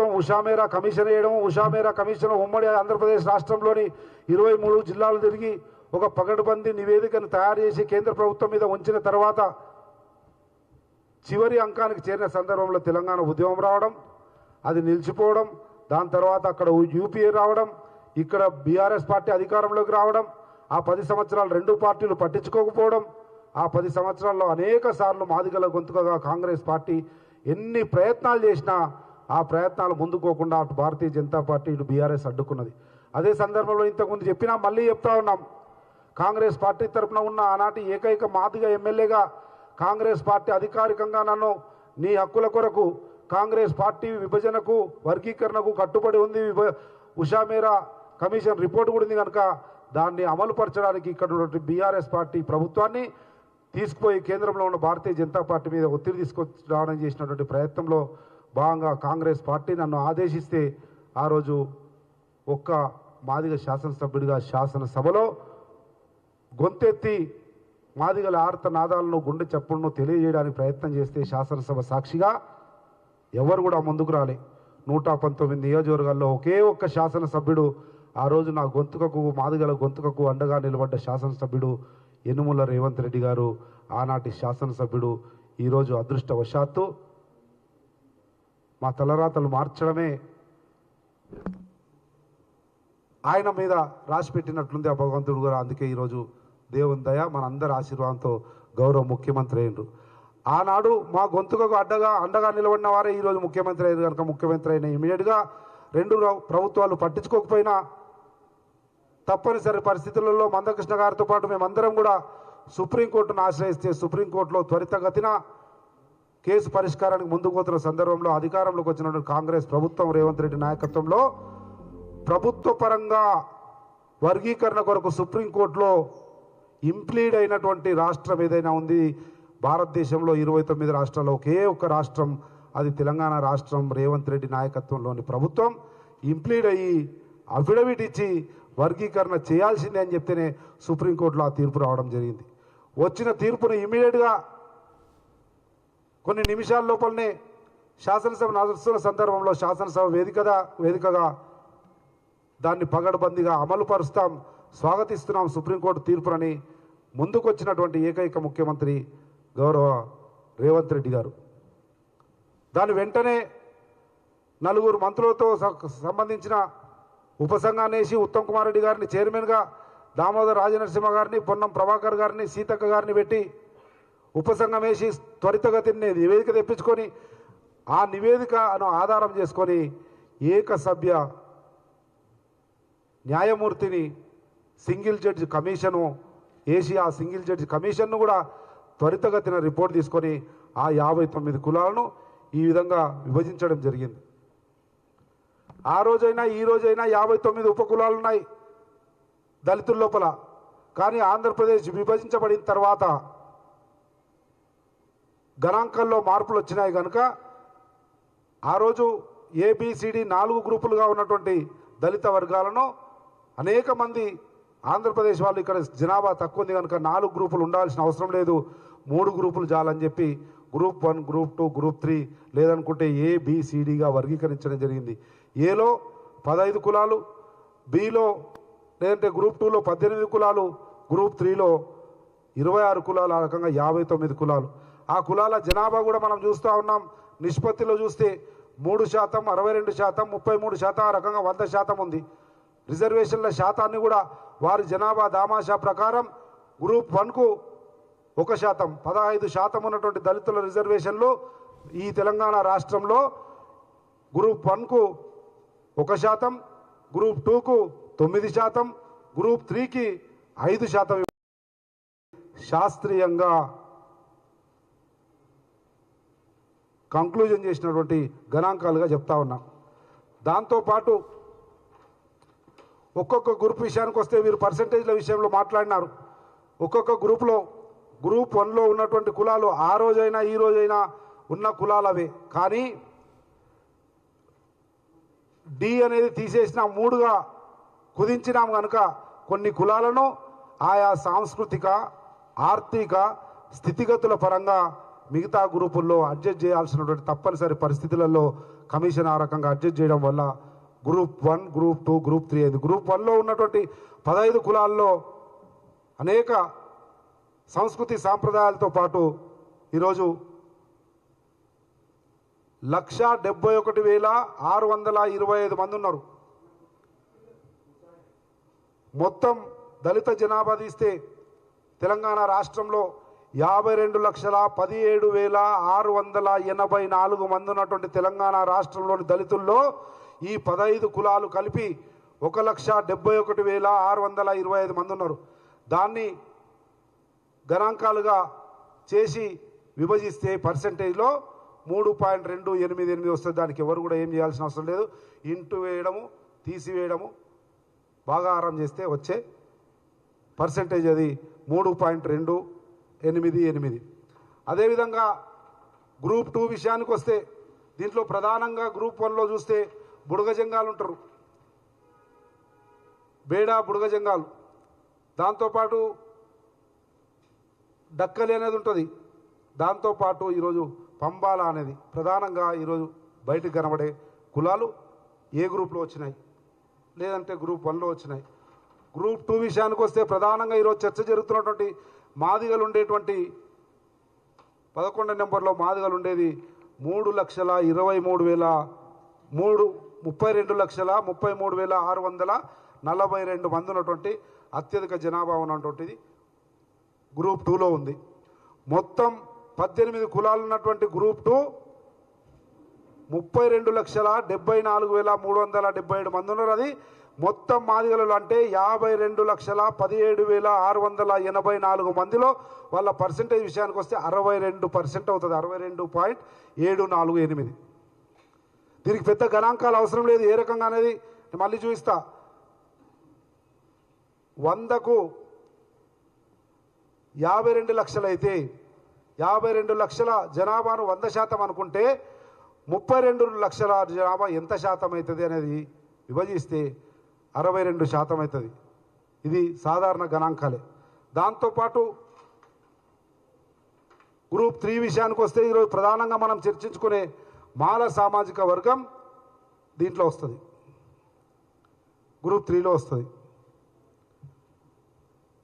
ప్రభుత్వం ఉషామేరా కమిషన్ వేయడం ఉషామేరా కమిషన్ ఉమ్మడి ఆంధ్రప్రదేశ్ రాష్ట్రంలోని ఇరవై మూడు జిల్లాలు తిరిగి ఒక పగడుబందీ నివేదికను తయారు చేసి కేంద్ర ప్రభుత్వం మీద ఉంచిన తర్వాత చివరి అంకానికి చేరిన సందర్భంలో తెలంగాణ ఉద్యమం రావడం అది నిలిచిపోవడం దాని తర్వాత అక్కడ యూపీఏ రావడం ఇక్కడ బీఆర్ఎస్ పార్టీ అధికారంలోకి రావడం ఆ పది సంవత్సరాలు రెండు పార్టీలు పట్టించుకోకపోవడం ఆ పది సంవత్సరాల్లో అనేక సార్లు మాదిగల గొంతుకగా కాంగ్రెస్ పార్టీ ఎన్ని ప్రయత్నాలు చేసినా ఆ ప్రయత్నాలు ముందుకోకుండా అటు భారతీయ జనతా పార్టీ ఇటు బీఆర్ఎస్ అడ్డుకున్నది. అదే సందర్భంలో ఇంతకుముందు చెప్పినా మళ్ళీ చెప్తా ఉన్నాం. కాంగ్రెస్ పార్టీ తరపున ఉన్న ఆనాటి ఏకైక మాదిగ ఎమ్మెల్యేగా కాంగ్రెస్ పార్టీ అధికారికంగా నన్ను నీ హక్కుల కొరకు కాంగ్రెస్ పార్టీ విభజనకు వర్గీకరణకు కట్టుబడి ఉంది. విభ- ఉషా మేరా కమిషన్ రిపోర్ట్ కూడా ఉంది కనుక దాన్ని అమలుపరచడానికి ఇక్కడ ఉన్నటువంటి బీఆర్ఎస్ పార్టీ ప్రభుత్వాన్ని తీసుకుపోయి కేంద్రంలో ఉన్న భారతీయ జనతా పార్టీ మీద ఒత్తిడి తీసుకొచ్చి రావడం చేసినటువంటి ప్రయత్నంలో భాగంగా కాంగ్రెస్ పార్టీ నన్ను ఆదేశిస్తే ఆ రోజు ఒక్క మాదిగ శాసనసభ్యుడిగా శాసనసభలో గొంతెత్తి మాదిగల ఆర్త నాదాలను గుండె చప్పుడును తెలియజేయడానికి ప్రయత్నం చేస్తే శాసనసభ సాక్షిగా ఎవరు కూడా ముందుకు రాలే. నూట పంతొమ్మిది నియోజకవర్గాల్లో ఒకే ఒక్క శాసనసభ్యుడు ఆ రోజు నా గొంతుకకు మాదిగల గొంతుకకు అండగా నిలబడ్డ శాసనసభ్యుడు యనుముల రేవంత్ రెడ్డి గారు. ఆనాటి శాసనసభ్యుడు ఈరోజు అదృష్టవశాత్తు మా తలరాతలు మార్చడమే. ఆయన మీద రాసి పెట్టినట్లుంది ఆ భగవంతుడు కూడా అందుకే ఈరోజు దేవుని దయ మనందరి ఆశీర్వాదంతో గౌరవ ముఖ్యమంత్రి అయినరు. ఆనాడు మా గొంతుకకు అడ్డగా అండగా నిలబడిన వారే ఈరోజు ముఖ్యమంత్రి అయ్యారు. కనుక ముఖ్యమంత్రి అయిన ఇమీడియట్గా రెండు ప్రభుత్వాలు పట్టించుకోకపోయినా తప్పనిసరి పరిస్థితులలో మందకృష్ణ గారితో పాటు మేమందరం కూడా సుప్రీంకోర్టును ఆశ్రయిస్తే సుప్రీంకోర్టులో త్వరితగతిన కేసు పరిష్కారానికి ముందుకు పోతున్న సందర్భంలో అధికారంలోకి వచ్చినటువంటి కాంగ్రెస్ ప్రభుత్వం రేవంత్ రెడ్డి నాయకత్వంలో ప్రభుత్వ పరంగా వర్గీకరణ కొరకు సుప్రీంకోర్టులో ఇంప్లీడ్ అయినటువంటి రాష్ట్రం ఏదైనా ఉంది భారతదేశంలో ఇరవై తొమ్మిది రాష్ట్రాల్లో ఒకే ఒక్క రాష్ట్రం అది తెలంగాణ రాష్ట్రం రేవంత్ రెడ్డి నాయకత్వంలోని ప్రభుత్వం ఇంప్లీడ్ అయ్యి అఫిడవిట్ ఇచ్చి వర్గీకరణ చేయాల్సిందే అని చెప్తేనే సుప్రీంకోర్టులో ఆ తీర్పు రావడం జరిగింది. వచ్చిన తీర్పును ఇమీడియట్గా కొన్ని నిమిషాల లోపలనే శాసనసభ నడుస్తున్న సందర్భంలో శాసనసభ వేదికగా వేదికగా దాన్ని పగడబందీగా అమలు పరుస్తాం స్వాగతిస్తున్నాం సుప్రీంకోర్టు తీర్పునని ముందుకొచ్చినటువంటి ఏకైక ముఖ్యమంత్రి గౌరవ రేవంత్ రెడ్డి గారు. దాని వెంటనే నలుగురు మంత్రులతో స- సంబంధించిన ఉపసంఘాన్ని ఉత్తమ్ కుమార్ రెడ్డి గారిని చైర్మన్గా దామోదర్ రాజనరసింహ గారిని పొన్నం ప్రభాకర్ గారిని సీతక్క గారిని పెట్టి ఉపసంఘం వేసి త్వరితగతిని నివేదిక తెప్పించుకొని ఆ నివేదికను ఆధారం చేసుకొని ఏక సభ్య న్యాయమూర్తిని సింగిల్ జడ్జి కమిషను వేసి ఆ సింగిల్ జడ్జి కమిషన్ను కూడా త్వరితగతిన రిపోర్ట్ తీసుకొని ఆ యాభై తొమ్మిది కులాలను ఈ విధంగా విభజించడం జరిగింది. ఆ రోజైనా ఈ రోజైనా యాభై తొమ్మిది ఉపకులాలు ఉన్నాయి దళితుల లోపల. కానీ ఆంధ్రప్రదేశ్ విభజించబడిన తర్వాత గణాంకంలో మార్పులు వచ్చినాయి కనుక ఆ రోజు ఏబిసిడి నాలుగు గ్రూపులుగా ఉన్నటువంటి దళిత వర్గాలను అనేక మంది ఆంధ్రప్రదేశ్ వాళ్ళు ఇక్కడ జనాభా తక్కువ ఉంది కనుక నాలుగు గ్రూపులు ఉండాల్సిన అవసరం లేదు. మూడు గ్రూపులు చాలని చెప్పి group one group two group three లేదనుకుంటే ఏబిసిడిగా వర్గీకరించడం జరిగింది. ఏలో పదహైదు కులాలు బిలో లేదంటే గ్రూప్ టూలో పద్దెనిమిది కులాలు గ్రూప్ త్రీలో ఇరవై ఆరు కులాలు ఆ రకంగా యాభై తొమ్మిది కులాలు. ఆ కులాల జనాభా కూడా మనం చూస్తూ ఉన్నాం. నిష్పత్తిలో చూస్తే మూడు శాతం అరవై రెండు శాతం ముప్పై మూడు శాతం ఆ రకంగా వంద శాతం ఉంది. రిజర్వేషన్ల శాతాన్ని కూడా వారి జనాభా దామాషా ప్రకారం గ్రూప్ వన్కు ఒక శాతం పదహైదు శాతం ఉన్నటువంటి దళితుల రిజర్వేషన్లు ఈ తెలంగాణ రాష్ట్రంలో గ్రూప్ వన్కు ఒక శాతం గ్రూప్ టూకు తొమ్మిది శాతం గ్రూప్ త్రీకి ఐదు శాతం. శాస్త్రీయంగా కంక్లూజన్ చేసినటువంటి గణాంకాలుగా చెప్తా ఉన్నా. దాంతోపాటు ఒక్కొక్క గ్రూప్ విషయానికి వస్తే మీరు పర్సంటేజ్ల విషయంలో మాట్లాడినారు. ఒక్కొక్క గ్రూప్లో గ్రూప్ వన్లో ఉన్నటువంటి కులాలు ఆ రోజైనా ఈ రోజైనా ఉన్న కులాలు కానీ డి అనేది తీసేసిన మూడుగా కుదించినాం కనుక కొన్ని కులాలను ఆయా సాంస్కృతిక ఆర్థిక స్థితిగతుల పరంగా మిగతా గ్రూపుల్లో అడ్జస్ట్ చేయాల్సినటువంటి తప్పనిసరి పరిస్థితులలో కమిషన్ ఆ రకంగా అడ్జస్ట్ చేయడం వల్ల group one group two group three అయింది. గ్రూప్ వన్లో ఉన్నటువంటి పదహైదు కులాల్లో అనేక సంస్కృతి సాంప్రదాయాలతో పాటు ఈరోజు లక్ష డెబ్బై ఒకటి వేల ఆరు వందల ఇరవై ఐదు మంది ఉన్నారు. మొత్తం దళిత జనాభా తీస్తే తెలంగాణ రాష్ట్రంలో యాభై రెండు లక్షల పదిహేడు వేల ఆరు వందల ఎనభై నాలుగు మంది ఉన్నటువంటి తెలంగాణ రాష్ట్రంలోని దళితుల్లో ఈ పదహైదు కులాలు కలిపి ఒక లక్ష డెబ్బై ఒకటి వేల ఆరు వందల ఇరవై ఐదు మంది ఉన్నారు. దాన్ని గణాంకాలుగా చేసి విభజిస్తే పర్సంటేజ్లో మూడు పాయింట్ రెండు ఎనిమిది ఎనిమిది వస్తుంది దానికి ఎవరు కూడా ఏం చేయాల్సిన అవసరం లేదు. ఇంటూ వేయడము తీసివేయడము బాగా ఆరం చేస్తే వచ్చే పర్సంటేజ్ అది మూడు పాయింట్ రెండు ఎనిమిది ఎనిమిది. అదేవిధంగా గ్రూప్ టూ విషయానికి వస్తే దీంట్లో ప్రధానంగా గ్రూప్ వన్లో చూస్తే బుడగ జంగాలు ఉంటారు. బేడా బుడగ జంగాలు దాంతోపాటు డక్కలి అనేది ఉంటుంది. దాంతోపాటు ఈరోజు పంబాల అనేది ప్రధానంగా ఈరోజు బయటకు కనబడే కులాలు ఏ గ్రూప్లో వచ్చినాయి? లేదంటే గ్రూప్ వన్లో వచ్చినాయి. గ్రూప్ టూ విషయానికి వస్తే ప్రధానంగా ఈరోజు చర్చ జరుగుతున్నటువంటి మాదిగలు ఉండేటువంటి పదకొండు నెంబర్లో మాదిగలు ఉండేది మూడు లక్షల ఇరవై మూడు వేల మూడు ముప్పై రెండు లక్షల ముప్పై మూడు వేల ఆరు వందల నలభై రెండు మంది ఉన్నటువంటి అత్యధిక జనాభా ఉన్నటువంటిది గ్రూప్ టూలో ఉంది. మొత్తం పద్దెనిమిది కులాలు ఉన్నటువంటి గ్రూప్ టూ ముప్పై రెండు లక్షల డెబ్బై నాలుగు వేల మూడు వందల డెబ్బై ఏడు మంది ఉన్నారు. అది మొత్తం మాదిగలలో అంటే యాభై రెండు లక్షల పదిహేడు వేల ఆరు వందల ఎనభై నాలుగు మందిలో వాళ్ళ పర్సంటేజ్ విషయానికి వస్తే అరవై రెండు పర్సెంట్ అవుతుంది. అరవై రెండు పాయింట్ ఏడు నాలుగు ఎనిమిది. దీనికి పెద్ద గణాంకాలు అవసరం లేదు. ఏ రకంగా అనేది నేను మళ్ళీ చూపిస్తా. వందకు యాభై రెండు లక్షలైతే యాభై రెండు లక్షల జనాభాను వంద శాతం అనుకుంటే ముప్పై రెండు లక్షల జనాభా ఎంత శాతం అవుతుంది అనేది విభజిస్తే అరవై రెండు శాతం అవుతుంది. ఇది సాధారణ గణాంకాలే. దాంతోపాటు గ్రూప్ త్రీ విషయానికి వస్తే ఈరోజు ప్రధానంగా మనం చర్చించుకునే మాల సామాజిక వర్గం దీంట్లో వస్తుంది. గ్రూప్ త్రీలో వస్తుంది.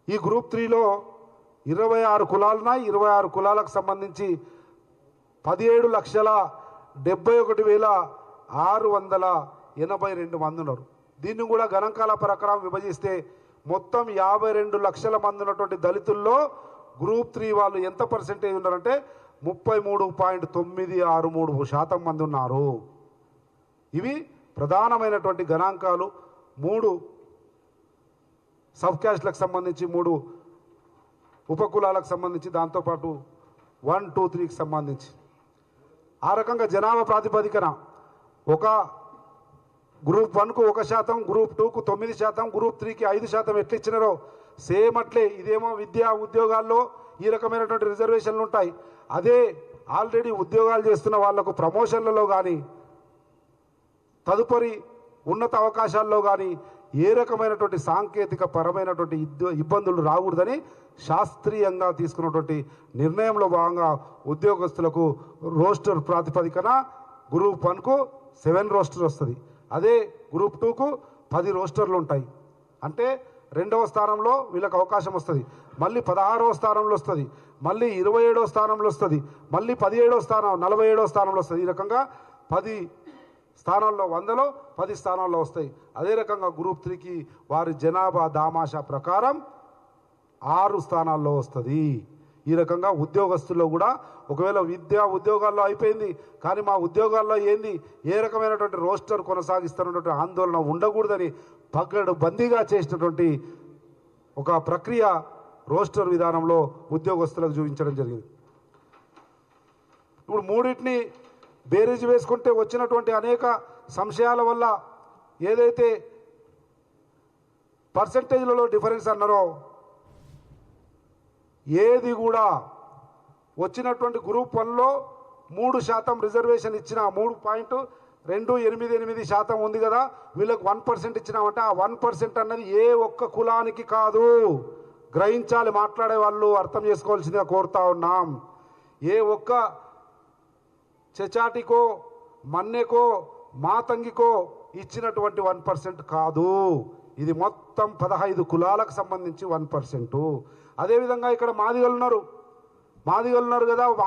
ఈ గ్రూప్ త్రీలో ఇరవై ఆరు కులాలున్నాయి ఇరవై ఆరు కులాలకు సంబంధించి పదిహేడు లక్షల డెబ్బై ఒకటి వేల ఆరు వందల ఎనభై రెండు మంది ఉన్నారు. దీన్ని కూడా గణాంకాల ప్రకారం విభజిస్తే మొత్తం యాభై రెండు లక్షల మంది ఉన్నటువంటి దళితుల్లో గ్రూప్ త్రీ వాళ్ళు ఎంత పర్సెంటేజ్ ఉన్నారంటే ముప్పై మూడు పాయింట్ తొమ్మిది ఆరు మూడు శాతం మంది ఉన్నారు. ఇవి ప్రధానమైనటువంటి గణాంకాలు. మూడు సబ్ క్యాస్ట్లకు సంబంధించి మూడు ఉపకులాలకు సంబంధించి దాంతోపాటు వన్ టూ త్రీకి సంబంధించి. ఆ రకంగా జనాభా ప్రాతిపదికన ఒక గ్రూప్ వన్కు ఒక శాతం గ్రూప్ టూకు తొమ్మిది శాతం గ్రూప్ త్రీకి ఐదు శాతం ఎట్లా ఇచ్చినారో సేమ్ అట్లే ఇదేమో విద్యా ఉద్యోగాల్లో ఈ రకమైనటువంటి రిజర్వేషన్లు ఉంటాయి. అదే ఆల్రెడీ ఉద్యోగాలు చేస్తున్న వాళ్ళకు ప్రమోషన్లలో కానీ తదుపరి ఉన్నత అవకాశాల్లో కానీ ఏ రకమైనటువంటి సాంకేతిక పరమైనటువంటి ఇబ్బందులు రాకూడదని శాస్త్రీయంగా తీసుకున్నటువంటి నిర్ణయంలో భాగంగా ఉద్యోగస్తులకు రోస్టర్ ప్రాతిపదికన గ్రూప్ వన్కు సెవెన్ రోస్టర్ వస్తుంది. అదే గ్రూప్ టూకు పది రోస్టర్లు ఉంటాయి. అంటే రెండవ స్థానంలో వీళ్ళకి అవకాశం వస్తుంది. మళ్ళీ పదహారవ స్థానంలో వస్తుంది. మళ్ళీ ఇరవై ఏడవ స్థానంలో వస్తుంది. మళ్ళీ పదిహేడవ స్థానం నలభై ఏడవ స్థానంలో వస్తుంది. ఈ రకంగా పది స్థానాల్లో వందలో పది స్థానాల్లో వస్తాయి. అదే రకంగా గ్రూప్ త్రీకి వారి జనాభా దామాషా ప్రకారం ఆరు స్థానాల్లో వస్తుంది. ఈ రకంగా ఉద్యోగస్తుల్లో కూడా ఒకవేళ విద్యా ఉద్యోగాల్లో అయిపోయింది కానీ మా ఉద్యోగాల్లో ఏంది? ఏ రకమైనటువంటి రోస్టర్ కొనసాగిస్తున్నటువంటి ఆందోళన ఉండకూడదని పగడు బందీగా చేసినటువంటి ఒక ప్రక్రియ రోస్టర్ విధానంలో ఉద్యోగస్తులకు చూపించడం జరిగింది. ఇప్పుడు మూడింటిని బేరీజు వేసుకుంటే వచ్చినటువంటి అనేక సంశయాల వల్ల ఏదైతే పర్సంటేజ్లలో డిఫరెన్స్ అన్నారో ఏది కూడా వచ్చినటువంటి గ్రూప్ వన్లో మూడు శాతం రిజర్వేషన్ ఇచ్చిన మూడు పాయింట్ రెండు ఎనిమిది ఎనిమిది శాతం ఉంది కదా వీళ్ళకి వన్ పర్సెంట్ ఇచ్చినామంటే ఆ వన్ పర్సెంట్ అన్నది ఏ ఒక్క కులానికి కాదు. గ్రహించాలి మాట్లాడే వాళ్ళు అర్థం చేసుకోవాల్సిందిగా కోరుతా ఉన్నాం. ఏ ఒక్క చెచాటికో మన్నెకో మాతంగికో ఇచ్చినటువంటి వన్ పర్సెంట్ కాదు. ఇది మొత్తం పదహైదు కులాలకు సంబంధించి వన్ పర్సెంట్. అదేవిధంగా ఇక్కడ మాదిగలు ఉన్నారు మాదిగలు ఉన్నారు కదా మాదిగ